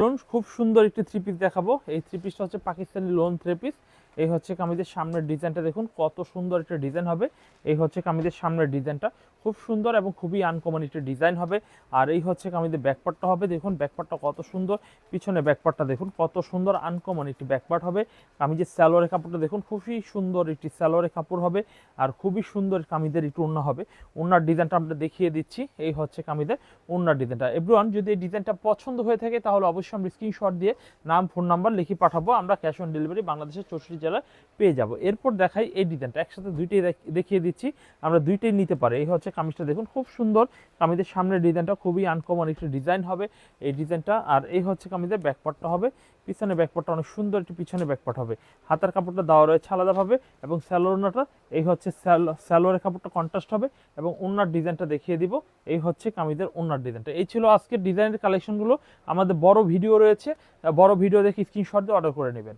Loan খুব সুন্দর একটি থ্রি পিস দেখাবো। এই থ্রি পিসটা হচ্ছে পাকিস্তানি লোন থ্রি পিস এই হচ্ছে কামিজের সামনের ডিজাইনটা দেখুন, কত সুন্দর একটা ডিজাইন হবে। এই হচ্ছে কামিজের সামনের ডিজাইনটা খুব সুন্দর এবং খুবই আনকমন একটা ডিজাইন হবে। আর এই হচ্ছে কামিজের ব্যাকপার্টটা হবে। দেখুন ব্যাকপার্টটা কত সুন্দর। পিছনে ব্যাকপার্টটা দেখুন, কত সুন্দর আনকমন একটি ব্যাকপার্ট হবে। কামিজের স্যালোয়ারের কাপড়টা দেখুন, খুবই সুন্দর একটি স্যালোয়ারের কাপড় হবে আর খুবই সুন্দর কামিজের একটু ওড়না হবে। ওড়নার ডিজাইনটা আমরা দেখিয়ে দিচ্ছি। এই হচ্ছে কামিজের ওড়নার ডিজাইনটা এভরিওয়ান যদি এই ডিজাইনটা পছন্দ হয়ে থাকে, তাহলে অবশ্যই আমরা স্ক্রিনশট দিয়ে নাম ফোন নাম্বার লিখে পাঠাবো। আমরা ক্যাশ অন ডেলিভারি বাংলাদেশের চৌষট্টি জেলায় পেয়ে যাব। এরপর দেখাই এই ডিজাইনটা একসাথে দুইটাই দেখ- দেখিয়ে দিচ্ছি। আমরা দুইটাই নিতে পারি। এই হচ্ছে কামিজটা দেখুন, খুব সুন্দর। কামিজের সামনের ডিজাইনটা খুবই আনকমন একটি ডিজাইন হবে এই ডিজাইনটা। আর এই হচ্ছে কামিজের ব্যাকপার্টটা হবে। পিছনে ব্যাকপার্টটা অনেক সুন্দর একটি পিছনে ব্যাকপার্ট হবে। হাতার কাপড়টা দেওয়া রয়েছে আলাদাভাবে এবং স্যালোনাটা এই হচ্ছে স্যালোয়ারের কাপড়টা কন্ট্রাস্ট হবে এবং ওনার ডিজাইনটা দেখিয়ে দিব। এই হচ্ছে কামিজের ওনার ডিজাইনটা। এই ছিল আজকের ডিজাইনের কালেকশনগুলো আমাদের বড় ভিডিও রয়েছে। বড় ভিডিও দেখে স্ক্রিনশট দিয়ে অর্ডার করে নেবেন।